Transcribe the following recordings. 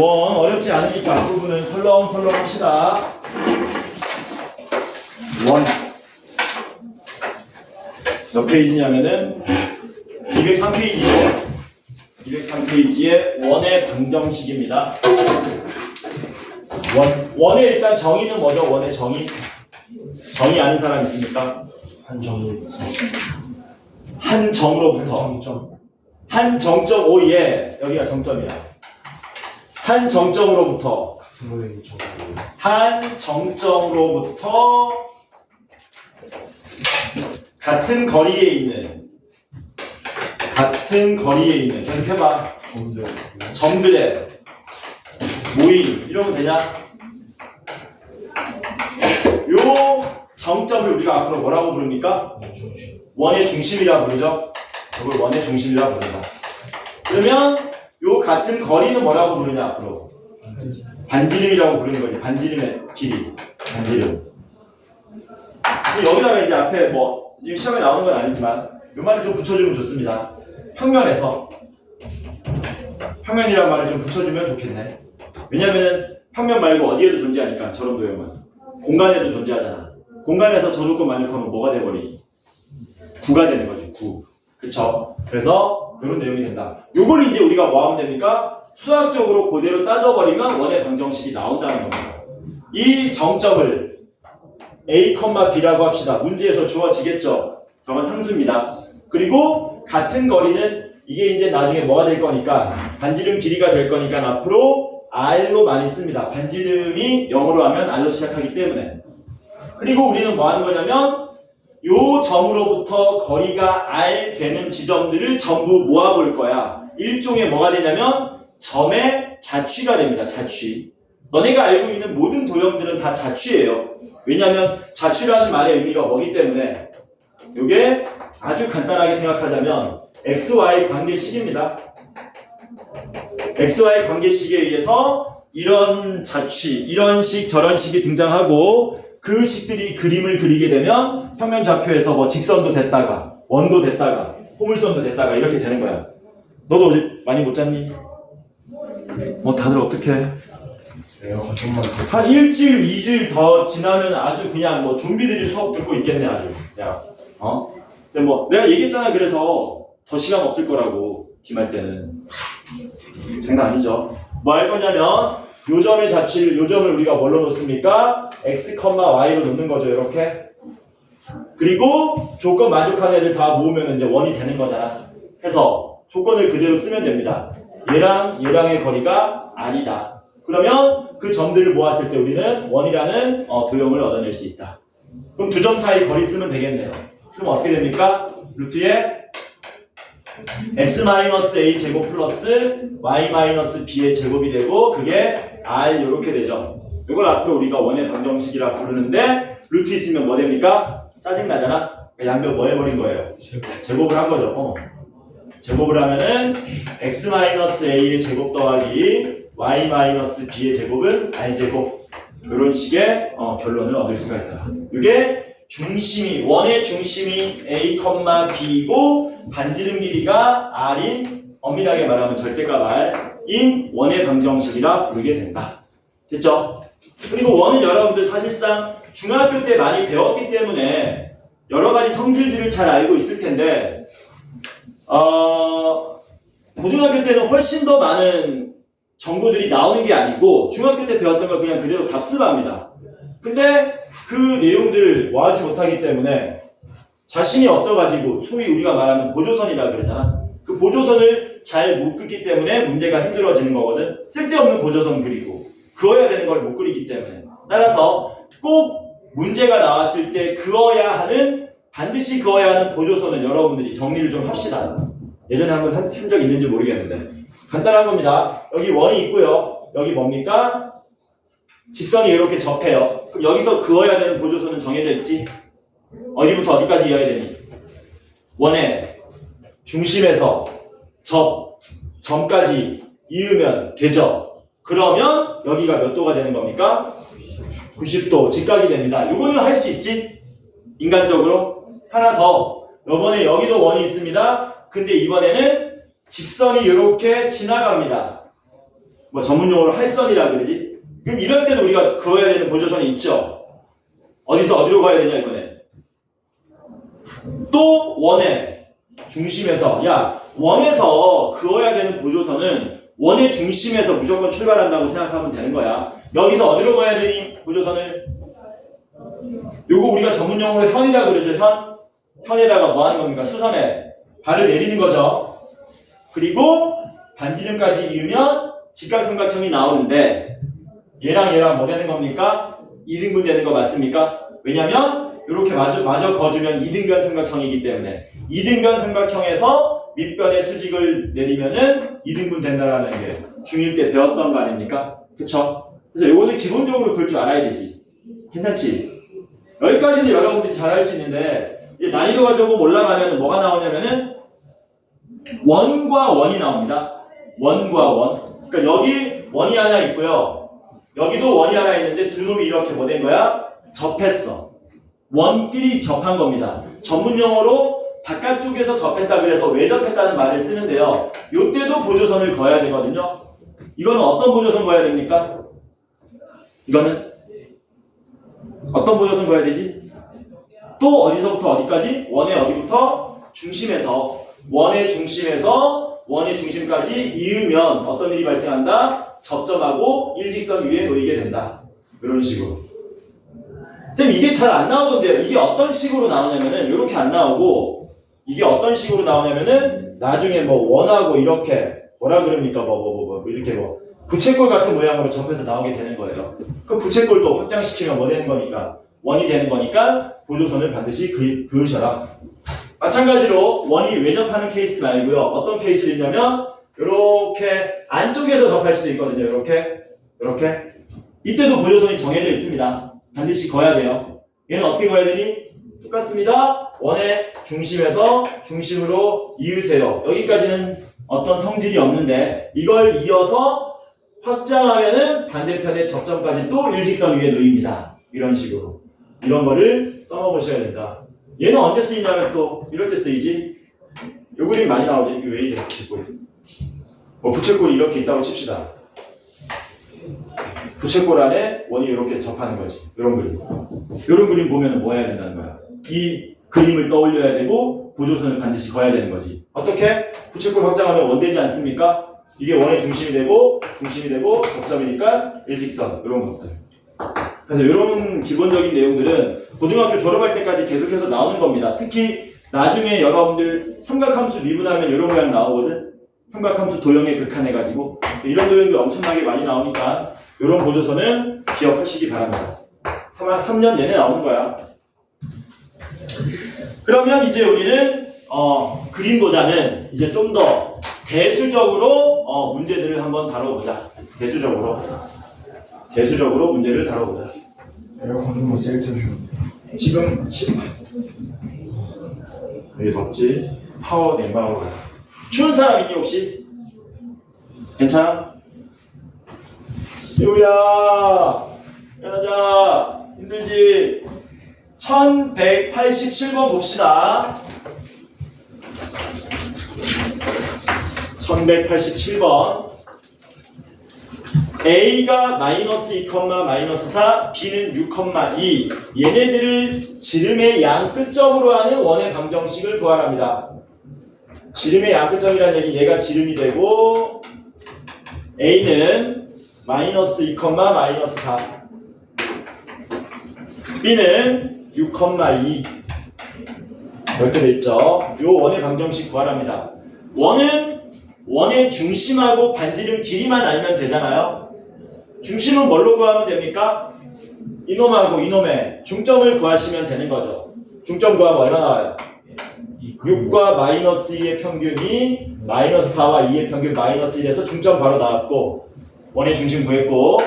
원 어렵지 않으니까 앞부분은 설렁설렁 합시다. 원. 몇 페이지냐면은 203페이지죠. 203페이지에 원의 방정식입니다. 원. 원의 일단 정의는 뭐죠? 원의 정의. 정의 아는 사람 있습니까? 한정이 한 정으로부터. 정점 한 정점 오예 여기가 정점이야. 한 정점으로부터 한 정점으로부터 같은 거리에 있는 같은 거리에 있는 계속 해봐 점들 점들의 모임 이러면 되냐? 요 정점을 우리가 앞으로 뭐라고 부릅니까? 원의 중심이라 부르죠. 이걸 원의 중심이라 부른다. 그러면 요 같은 거리는 뭐라고 부르냐 앞으로? 반지름이라고 부르는 거지. 반지름의 길이. 반지름. 여기다가 이제 앞에 뭐, 이 시험에 나오는 건 아니지만, 요 말을 좀 붙여주면 좋습니다. 평면에서, 평면이란 말을 좀 붙여주면 좋겠네. 왜냐면은, 평면 말고 어디에도 존재하니까, 저런 도형은. 공간에도 존재하잖아. 공간에서 저 조건 만족하면 뭐가 돼버리? 구가 되는 거지, 구. 그쵸? 그래서, 그런 내용이 된다. 요걸 이제 우리가 뭐 하면 됩니까? 수학적으로 그대로 따져버리면 원의 방정식이 나온다는 겁니다. 이 정점을 A, B라고 합시다. 문제에서 주어지겠죠. 저건 상수입니다. 그리고 같은 거리는 이게 이제 나중에 뭐가 될 거니까 반지름 길이가 될 거니까 앞으로 R로 많이 씁니다. 반지름이 0으로 하면 R로 시작하기 때문에. 그리고 우리는 뭐 하는 거냐면 요 점으로부터 거리가 R 되는 지점들을 전부 모아볼 거야. 일종의 뭐가 되냐면 점의 자취가 됩니다. 자취. 너네가 알고 있는 모든 도형들은 다 자취예요. 왜냐하면 자취라는 말의 의미가 뭐기 때문에 이게 아주 간단하게 생각하자면 XY 관계식입니다. XY 관계식에 의해서 이런 자취, 이런 식, 저런 식이 등장하고 그 식들이 그림을 그리게 되면 평면 좌표에서 뭐 직선도 됐다가 원도 됐다가 포물선도 됐다가 이렇게 되는 거야. 너도 많이 못 잤니? 뭐 다들 어떻게? 한 일주일, 이주일 더 지나면 아주 그냥 뭐 좀비들이 수업 듣고 있겠네 아주. 야, 어? 근데 뭐 내가 얘기했잖아 그래서 더 시간 없을 거라고 기말 때는 장난 아니죠. 뭐 할 거냐면 요 점의 자취를 요 점을 우리가 뭘로 놓습니까? x, y로 놓는 거죠 이렇게. 그리고 조건 만족하는 애들 다 모으면 이제 원이 되는 거잖아. 해서 조건을 그대로 쓰면 됩니다. 얘랑 얘랑의 거리가 r이다. 그러면 그 점들을 모았을 때 우리는 원이라는 어, 도형을 얻어낼 수 있다. 그럼 두 점 사이 거리 쓰면 되겠네요. 쓰면 어떻게 됩니까? 루트에 x-a 제곱 플러스 y-b의 제곱이 되고 그게 r 이렇게 되죠. 이걸 앞으로 우리가 원의 방정식이라 부르는데 루트 있으면 뭐 됩니까? 짜증나잖아? 양변 뭐 해버린 거예요? 제곱 제곱 을 한 거죠. 어. 제곱을 하면은 x-a의 제곱 더하기 y-b의 제곱은 r제곱 이런 식의 어, 결론을 얻을 수가 있다. 이게 중심이 원의 중심이 a, b이고 반지름 길이가 r인 엄밀하게 말하면 절대값 r인 원의 방정식이라 부르게 된다. 됐죠? 그리고 원은 여러분들 사실상 중학교 때 많이 배웠기 때문에 여러 가지 성질들을 잘 알고 있을 텐데 어, 고등학교 때는 훨씬 더 많은 정보들이 나오는 게 아니고 중학교 때 배웠던 걸 그냥 그대로 답습합니다. 근데 그 내용들을 와하지 못하기 때문에 자신이 없어가지고 소위 우리가 말하는 보조선이라 그러잖아. 그 보조선을 잘 못 긋기 때문에 문제가 힘들어지는 거거든. 쓸데없는 보조선 그리고 그어야 되는 걸 못 그리기 때문에. 따라서 꼭 문제가 나왔을 때 그어야 하는 반드시 그어야 하는 보조선을 여러분들이 정리를 좀 합시다. 예전에 한번 한적 있는지 모르겠는데 간단한 겁니다. 여기 원이 있고요. 여기 뭡니까? 직선이 이렇게 접해요. 그럼 여기서 그어야 되는 보조선은 정해져 있지? 어디부터 어디까지 이어야 되니? 원의 중심에서 접, 점까지 이으면 되죠. 그러면 여기가 몇 도가 되는 겁니까? 90도 직각이 됩니다. 이거는 할 수 있지? 인간적으로 하나 더. 요번에 여기도 원이 있습니다. 근데 이번에는 직선이 이렇게 지나갑니다. 뭐 전문용어로 할선이라 그러지. 그럼 이럴 때도 우리가 그어야 되는 보조선이 있죠. 어디서 어디로 가야 되냐 이번에. 또 원의 중심에서 야 원에서 그어야 되는 보조선은 원의 중심에서 무조건 출발한다고 생각하면 되는 거야. 여기서 어디로 가야 되니 보조선을? 요거 우리가 전문 용어로 현이라 그러죠 현. 현에다가 뭐 하는 겁니까? 수선에 발을 내리는 거죠. 그리고 반지름까지 이으면 직각삼각형이 나오는데 얘랑 얘랑 뭐 되는 겁니까? 2등분 되는 거 맞습니까? 왜냐면 이렇게 마저, 마저 거주면 2등변 삼각형이기 때문에 2등변 삼각형에서 밑변의 수직을 내리면은 2등분 된다라는 게 중1 때 배웠던 거 아닙니까? 그쵸? 그래서 요거는 기본적으로 그럴 줄 알아야 되지. 괜찮지? 여기까지는 여러분들이 잘 할 수 있는데 이제 난이도가 조금 올라가면 뭐가 나오냐면은 원과 원이 나옵니다. 원과 원. 그러니까 여기 원이 하나 있고요. 여기도 원이 하나 있는데 두 놈이 이렇게 뭐 된 거야? 접했어. 원끼리 접한 겁니다. 전문 용어로 바깥쪽에서 접했다 그래서 왜 접했다는 말을 쓰는데요. 이때도 보조선을 그어야 되거든요. 이거는 어떤 보조선 그어야 됩니까? 이거는 어떤 보조선 그어야 되지? 또 어디서부터 어디까지? 원의 어디부터? 중심에서 원의 중심에서 원의 중심까지 이으면 어떤 일이 발생한다? 접점하고 일직선 위에 놓이게 된다. 이런 식으로. 쌤 이게 잘 안 나오던데요. 이게 어떤 식으로 나오냐면은 이렇게 안 나오고 이게 어떤 식으로 나오냐면은 나중에 뭐 원하고 이렇게 뭐라 그럽니까 뭐 뭐 뭐 뭐 이렇게 뭐 부채꼴 같은 모양으로 접해서 나오게 되는 거예요. 그럼 부채꼴도 확장시키면 뭐 되는 거니까 원이 되는 거니까 보조선을 반드시 그, 그으셔라. 마찬가지로 원이 왜 접하는 케이스 말고요. 어떤 케이스를 있냐면 이렇게 안쪽에서 접할 수도 있거든요. 이렇게 이렇게 이때도 보조선이 정해져 있습니다. 반드시 거야 돼요. 얘는 어떻게 거야 되니? 똑같습니다. 원의 중심에서 중심으로 이으세요. 여기까지는 어떤 성질이 없는데 이걸 이어서 확장하면은 반대편의 접점까지 또 일직선 위에 놓입니다. 이런 식으로 이런 거를 써먹으셔야 된다. 얘는 언제 쓰이냐면 또 이럴 때 쓰이지. 요 그림 많이 나오죠. 이게 왜 이래 부채꼴이? 뭐 부채꼴이 이렇게 있다고 칩시다. 부채꼴 안에 원이 이렇게 접하는 거지. 이런 그림. 이런 그림 보면 뭐 해야 된다는 거야? 이 그림을 떠올려야 되고 보조선을 반드시 그어야 되는 거지. 어떻게? 부채꼴 확장하면 원 되지 않습니까? 이게 원의 중심이 되고 중심이 되고 접점이니까 일직선 이런 것들. 그래서 이런 기본적인 내용들은 고등학교 졸업할 때까지 계속해서 나오는 겁니다. 특히 나중에 여러분들 삼각함수 미분하면 이런 모양 나오거든. 삼각함수 도형에 극한 해가지고 이런 도형이 엄청나게 많이 나오니까 이런 보조선은 기억하시기 바랍니다. 3년 내내 나오는 거야. 그러면 이제 우리는 어, 그림보다는 이제 좀 더 대수적으로 어, 문제들을 한번 다뤄보자. 대수적으로. 대수적으로 문제를 다뤄보자. 에어컨 세게 틀어주면 지금 시- 여기 덥지? 파워 냉방으로 가자. 추운 사람 있니 혹시? 괜찮아? 유야 여자 힘들지? 1187번 봅시다. 1187번 A가 마이너스 2, 마이너스 4, B는 6,2 얘네들을 지름의 양 끝점으로 하는 원의 방정식을 구하랍니다. 지름의 양 끝점이라는 얘기 얘가 지름이 되고 A는 마이너스 2, 마이너스 4 B는 6,2 이렇게 돼 있죠. 요 원의 방정식 구하랍니다. 원은 원의 중심하고 반지름 길이만 알면 되잖아요. 중심은 뭘로 구하면 됩니까? 이놈하고 이놈의 중점을 구하시면 되는 거죠. 중점 구하면 얼마 나와요? 6과 마이너스 2의 평균이 마이너스 4와 2의 평균 마이너스 1에서 중점 바로 나왔고 원의 중심 구했고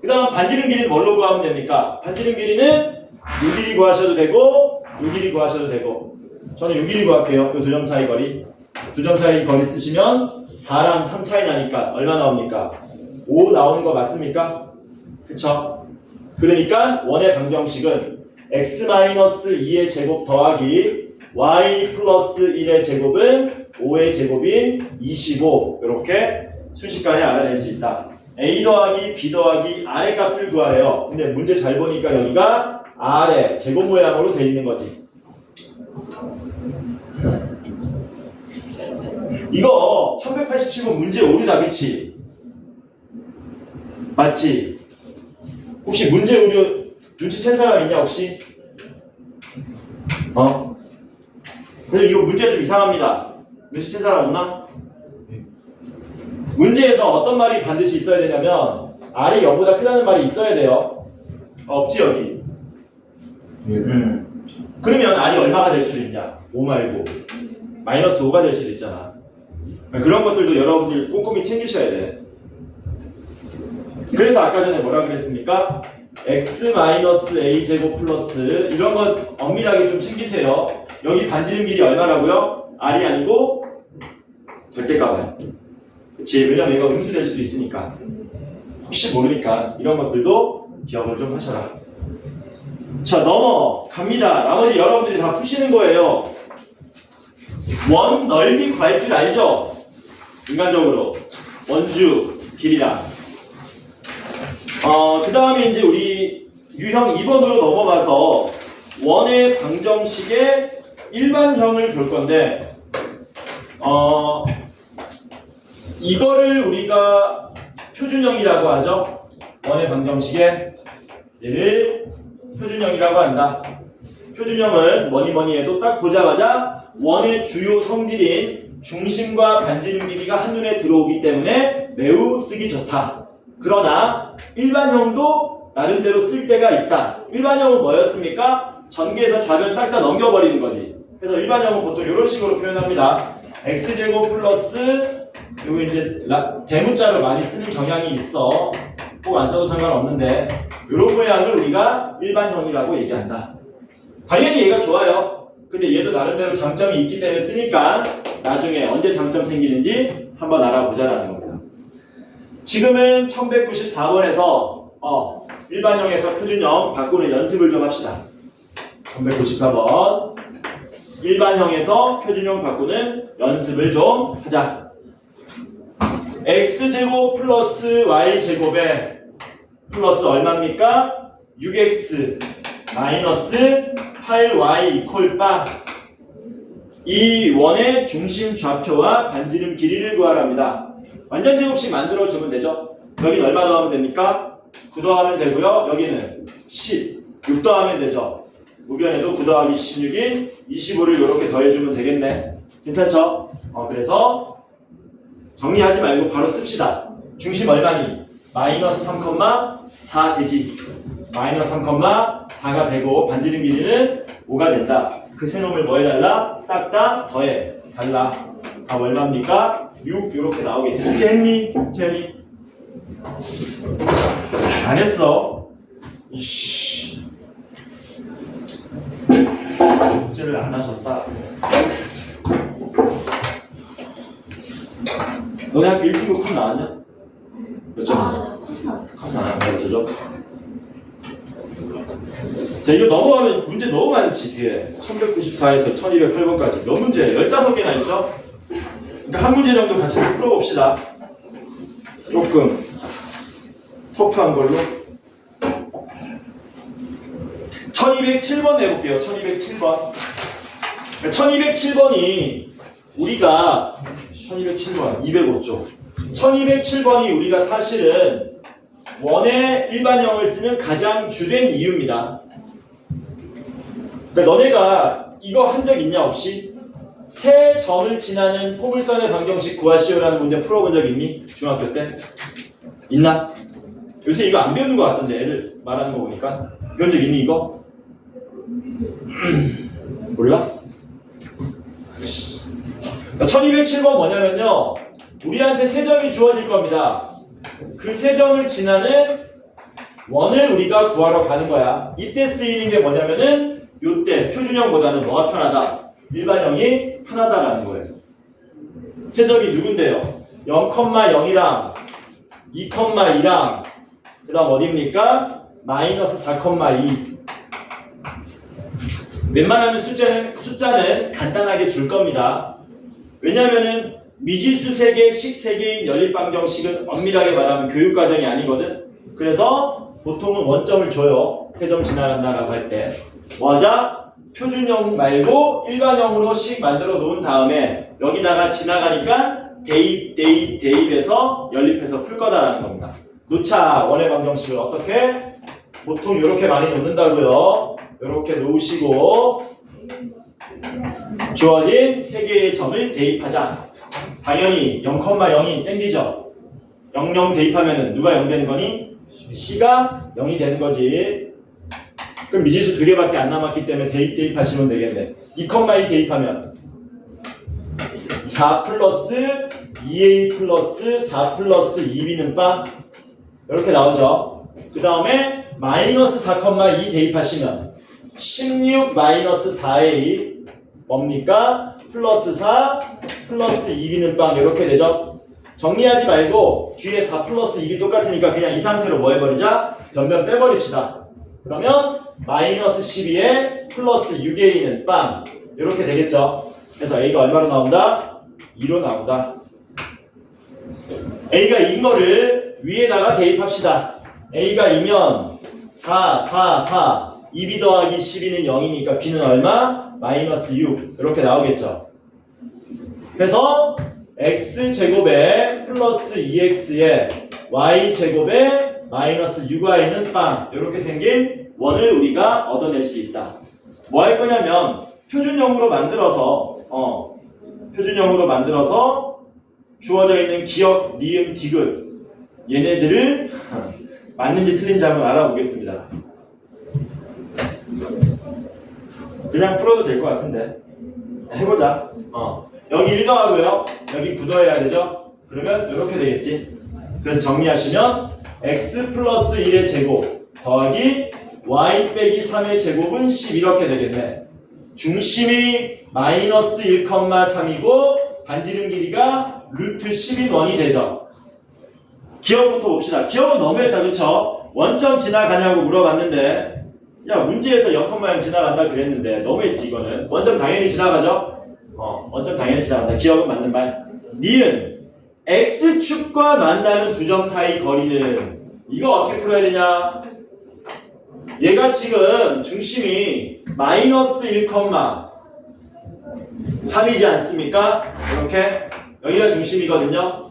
그 다음 반지름 길이는 뭘로 구하면 됩니까? 반지름 길이는 요 길이 구하셔도 되고 요 길이 구하셔도 되고 저는 요 길이 구할게요. 요두점 사이 거리 두 점 사이 거리 쓰시면 4랑 3 차이 나니까 얼마 나옵니까? 5 나오는 거 맞습니까? 그쵸? 그러니까 원의 방정식은 x-2의 제곱 더하기 y 플러스 1의 제곱은 5의 제곱인 25 이렇게 순식간에 알아낼 수 있다. a 더하기 b 더하기 r의 값을 구하래요. 근데 문제 잘 보니까 여기가 r의 제곱 모양으로 돼 있는 거지. 이거 1187번 문제 오류다 그치? 맞지? 혹시 문제 오류 눈치챈 사람 있냐 혹시? 어? 근데 이거 문제 좀 이상합니다. 눈치챈 사람 없나? 문제에서 어떤 말이 반드시 있어야 되냐면 R이 0보다 크다는 말이 있어야 돼요. 없지 여기. 예. 음. 그러면 R이 얼마가 될 수도 있냐? 5 말고 마이너스 5가 될 수도 있잖아. 그런 것들도 여러분들 꼼꼼히 챙기셔야 돼. 그래서 아까 전에 뭐라 그랬습니까? x 마이너스 a 제곱 플러스 이런 거 엄밀하게 좀 챙기세요. 여기 반지름 길이 얼마라고요? r이 아니고 절대값이야. 그치? 왜냐면 얘가 음수될 수도 있으니까. 혹시 모르니까 이런 것들도 기억을 좀 하셔라. 자 넘어갑니다. 나머지 여러분들이 다 푸시는 거예요. 원 넓이 구할 줄 알죠? 인간적으로 원주 길이랑 어, 그 다음에 이제 우리 유형 2번으로 넘어가서 원의 방정식의 일반형을 볼 건데 어, 이거를 우리가 표준형이라고 하죠. 원의 방정식의 얘를 표준형이라고 한다. 표준형은 뭐니 뭐니 해도 딱 보자마자 원의 주요 성질인 중심과 반지름 길이가 한눈에 들어오기 때문에 매우 쓰기 좋다. 그러나 일반형도 나름대로 쓸 때가 있다. 일반형은 뭐였습니까? 전개에서 좌변 싹 다 넘겨버리는 거지. 그래서 일반형은 보통 이런 식으로 표현합니다. x제곱 플러스 그리고 이제 라- 대문자로 많이 쓰는 경향이 있어. 꼭 안 써도 상관없는데 이런 모양을 우리가 일반형이라고 얘기한다. 당연히 얘가 좋아요. 근데 얘도 나름대로 장점이 있기 때문에 쓰니까 나중에 언제 장점 생기는지 한번 알아보자라는 겁니다. 지금은 1194번에서 어, 일반형에서 표준형 바꾸는 연습을 좀 합시다. 1194번 일반형에서 표준형 바꾸는 연습을 좀 하자. x제곱 플러스 y제곱에 플러스 얼마입니까? 6x 마이너스 8y 이퀄 빵. 이 원의 중심 좌표와 반지름 길이를 구하랍니다. 완전 제곱식 만들어주면 되죠. 여기는 얼마 더하면 됩니까? 9 더하면 되고요. 여기는 10, 6 더하면 되죠. 우변에도 9 더하기 16인 25를 이렇게 더해주면 되겠네. 괜찮죠? 어, 그래서 정리하지 말고 바로 씁시다. 중심 얼마니? 마이너스 3,4 되지. 마이너스 3,4가 되고 반지름 길이는 5가 된다. 그 세 놈을 뭐 해달라? 싹 다 더해. 달라. 답 얼마입니까? 6 이렇게 나오겠지. 했니? 채연이? 안 했어. 이씨. 숙제를 안 하셨다. 너네 학교 1등급 컷 나왔냐? 몇 점? 아, 나. 가서 안 가르쳐줘? 자, 이거 넘어가면 문제 너무 많지, 뒤에. 1194에서 1208번까지. 몇 문제? 15개나 있죠? 그러니까 한 문제 정도 같이 풀어봅시다. 조금 터프한 걸로. 1207번 내볼게요. 1207번. 1207번이 우리가 1207번 205쪽. 1207번이 우리가 사실은 원의 일반형을 쓰는 가장 주된 이유입니다. 그러니까 너네가 이거 한 적 있냐 없이 세 점을 지나는 포물선의 방정식 구하시오라는 문제 풀어본 적 있니? 중학교 때? 있나? 요새 이거 안 배우는 것 같던데 애들 말하는 거 보니까 배운 적 있니 이거? 몰라? 1207번 뭐냐면요 우리한테 세 점이 주어질 겁니다 그 세 점을 지나는 원을 우리가 구하러 가는 거야. 이때 쓰이는 게 뭐냐면은 요때 표준형보다는 뭐가 편하다? 일반형이 편하다라는 거예요. 세 점이 누군데요? 0,0이랑 2,2랑 그 다음 어디입니까? 마이너스 4,2 웬만하면 숫자는, 숫자는 간단하게 줄 겁니다. 왜냐하면은 미지수 3개, 식 3개인 연립방정식은 엄밀하게 말하면 교육과정이 아니거든. 그래서 보통은 원점을 줘요. 세점 지나간다라고 할 때. 맞아? 표준형 말고 일반형으로 식 만들어 놓은 다음에 여기다가 지나가니까 대입, 대입, 대입해서 연립해서 풀 거다라는 겁니다. 누차 원의 방정식을 어떻게? 보통 이렇게 많이 놓는다고요. 이렇게 놓으시고 주어진 세 개의 점을 대입하자. 당연히 0,0이 땡기죠. 00 대입하면은 누가 0 되는 거니? C가 0이 되는 거지. 그럼 미지수 두 개밖에 안 남았기 때문에 대입 대입하시면 되겠네. 2,2 대입하면 4 플러스 2a 플러스 4 플러스 2b는 빵 이렇게 나오죠. 그 다음에 마이너스 4,2 대입하시면 16 마이너스 4a 뭡니까? 플러스 4 플러스 2b는 빵 이렇게 되죠. 정리하지 말고 뒤에 4 플러스 2이 똑같으니까 그냥 이 상태로 뭐 해버리자? 변변 빼버립시다. 그러면 마이너스 12에 플러스 6a는 빵 이렇게 되겠죠. 그래서 a가 얼마로 나온다? 2로 나온다. a가 2인 거를 위에다가 대입합시다. a가 2면 4, 4, 4 2b 더하기 12는 0이니까 b는 얼마? 마이너스 6 이렇게 나오겠죠. 그래서 x제곱에 플러스 2x에 y제곱에 마이너스 6y는 빵 이렇게 생긴 원을 우리가 얻어낼 수 있다. 뭐 할 거냐면 표준형으로 만들어서 어 표준형으로 만들어서 주어져 있는 기억, 니은, 디귿 얘네들을 맞는지 틀린지 한번 알아보겠습니다. 그냥 풀어도 될 것 같은데 해보자. 어. 여기 1 더하고요. 여기 9 더해야 되죠? 그러면 이렇게 되겠지. 그래서 정리하시면 x 플러스 1의 제곱 더하기 y 빼기 3의 제곱은 10 이렇게 되겠네. 중심이 마이너스 1,3이고 반지름 길이가 루트 10인 원이 되죠. 기억부터 봅시다. 기억은 너무했다, 그쵸? 원점 지나가냐고 물어봤는데 야 문제에서 0,0 지나간다 그랬는데 너무했지 이거는. 원점 당연히 지나가죠? 어 원점 당연히 지나간다. 기억은 맞는 말? 니은 x축과 만나는 두 점 사이 거리는 이거 어떻게 풀어야 되냐? 얘가 지금 중심이 마이너스 1,3이지 않습니까? 이렇게 여기가 중심이거든요.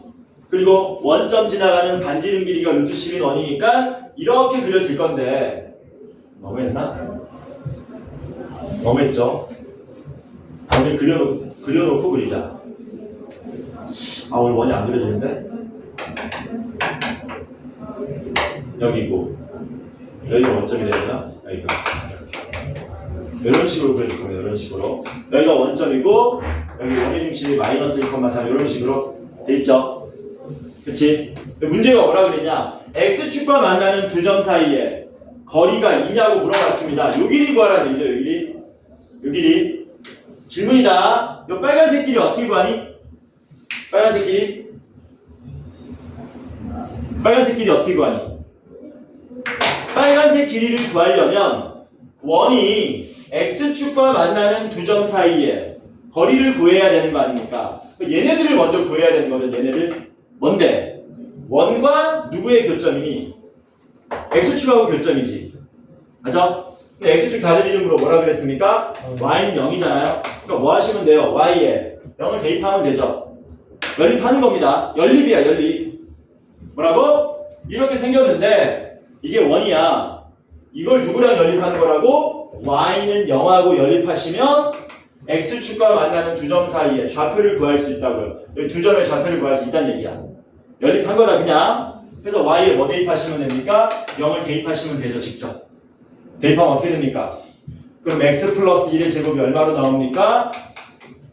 그리고 원점 지나가는 반지름 길이가 루트 10인 원이니까 이렇게 그려질 건데 너무했나? 너무했죠? 오늘 그려놓고, 그려놓고 그리자. 아, 오늘 원이 안 그려지는데? 여기고, 여기가 원점이 되나? 여기가. 이런 식으로 그려줄 겁니다. 이런 식으로. 여기가 원점이고, 여기 원의 중심이 마이너스 1,3 이런 식으로 돼 있죠? 그치? 문제가 뭐라 그랬냐? X축과 만나는 두 점 사이에 거리가 있냐고 물어봤습니다. 요 길이 구하라는 얘기죠, 요 길이. 요 길이. 질문이다. 요 빨간색 길이 어떻게 구하니? 빨간색 길이? 빨간색 길이 어떻게 구하니? 빨간색 길이를 구하려면 원이 X축과 만나는 두 점 사이에 거리를 구해야 되는 거 아닙니까? 얘네들을 먼저 구해야 되는 거죠, 얘네들. 뭔데? 원과 누구의 교점이니? X축하고 교점이지. 맞죠? 근데 X축 다른 이름으로 뭐라 그랬습니까? Y는 0이잖아요. 그러니까 뭐 하시면 돼요? Y에 0을 대입하면 되죠. 연립하는 겁니다. 연립이야, 연립. 뭐라고? 이렇게 생겼는데 이게 원이야. 이걸 누구랑 연립하는 거라고? Y는 0하고 연립하시면 X축과 만나는 두 점 사이에 좌표를 구할 수 있다고요. 두 점의 좌표를 구할 수 있다는 얘기야. 연립한 거다 그냥. 그래서 y에 뭐 대입하시면 됩니까? 0을 대입하시면 되죠 직접. 대입하면 어떻게 됩니까? 그럼 x 플러스 1의 제곱이 얼마로 나옵니까?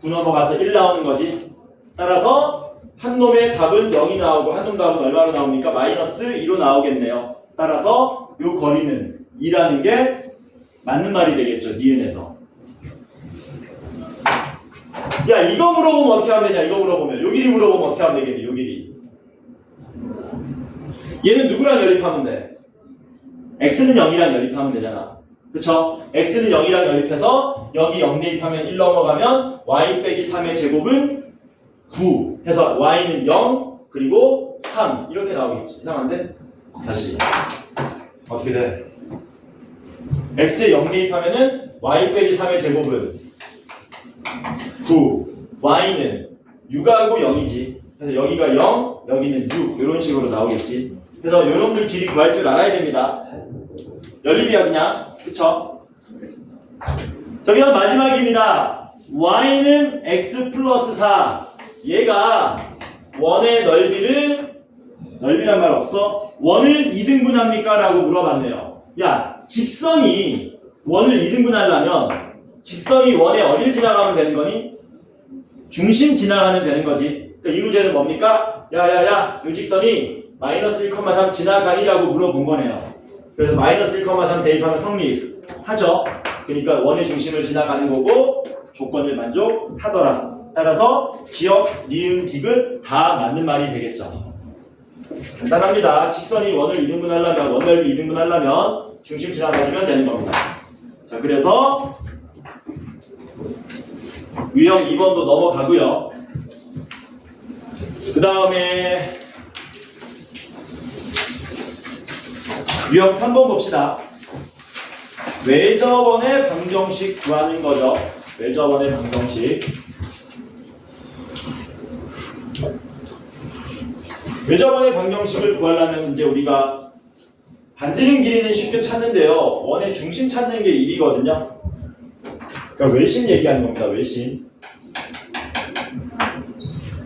9 넘어가서 1 나오는 거지. 따라서 한 놈의 답은 0이 나오고 한 놈 답은 얼마로 나옵니까? 마이너스 2로 나오겠네요. 따라서 요 거리는 2라는 게 맞는 말이 되겠죠. 니은에서. 야 이거 물어보면 어떻게 하면 되냐 이거 물어보면 요 길이 물어보면 어떻게 하면 되겠니 얘는 누구랑 연립하면 돼? x는 0이랑 연립하면 되잖아 그쵸? x는 0이랑 연립해서 여기 0 대입하면 1 넘어가면 y 빼기 3의 제곱은 9 해서 y는 0 그리고 3 이렇게 나오겠지. 이상한데? 다시 어떻게 돼? x에 0 대입하면은 y 빼기 3의 제곱은 9 y는 6하고 0이지. 그래서 여기가 0 여기는 6 이런 식으로 나오겠지. 그래서 요놈들 길이 구할 줄 알아야 됩니다. 연립이야 그냥 그쵸? 저기서 마지막입니다. y는 x 플러스 4 얘가 원의 넓이를 넓이란 말 없어? 원을 2등분합니까? 라고 물어봤네요. 야 직선이 원을 2등분하려면 직선이 원의 어디를 지나가면 되는 거니? 중심 지나가면 되는 거지. 그러니까 이 문제는 뭡니까? 야야야 이 직선이 마이너스 1,3 지나가니라고 물어본 거네요. 그래서 마이너스 1,3 대입하면 성립하죠. 그러니까 원의 중심을 지나가는 거고 조건을 만족하더라. 따라서 기억, 니은, 디귿 다 맞는 말이 되겠죠. 간단합니다. 직선이 원을 2등분 하려면 원넓이 2등분 하려면 중심 지나가주면 되는 겁니다. 자 그래서 유형 2번도 넘어가고요. 그 다음에 유형 3번 봅시다. 외접원의 방정식 구하는 거죠. 외접원의 방정식. 외접원의 방정식을 구하려면 이제 우리가 반지름 길이는 쉽게 찾는데요. 원의 중심 찾는 게 일이거든요. 그러니까 외심 얘기하는 겁니다. 외심.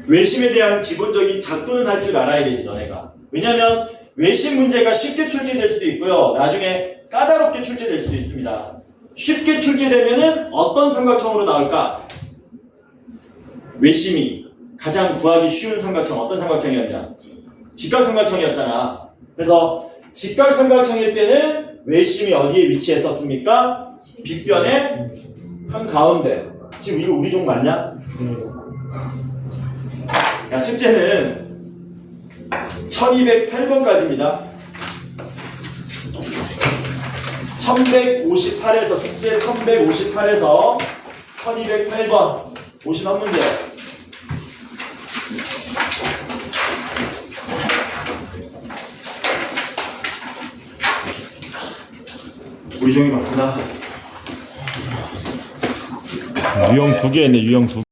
외심에 대한 기본적인 작도는 할줄 알아야 되지 너네가. 왜냐면 외심 문제가 쉽게 출제될 수도 있고요. 나중에 까다롭게 출제될 수도 있습니다. 쉽게 출제되면은 어떤 삼각형으로 나올까? 외심이 가장 구하기 쉬운 삼각형 어떤 삼각형이었냐? 직각삼각형이었잖아. 그래서 직각삼각형일 때는 외심이 어디에 위치했었습니까? 빗변의 한 가운데. 지금 이거 우리 종 맞냐? 야, 숙제는 1208번까지입니다. 1158에서 숙제 1158에서 1208번. 51문제. 우리 종이 맞구나. 유형 두개 했네 유형 두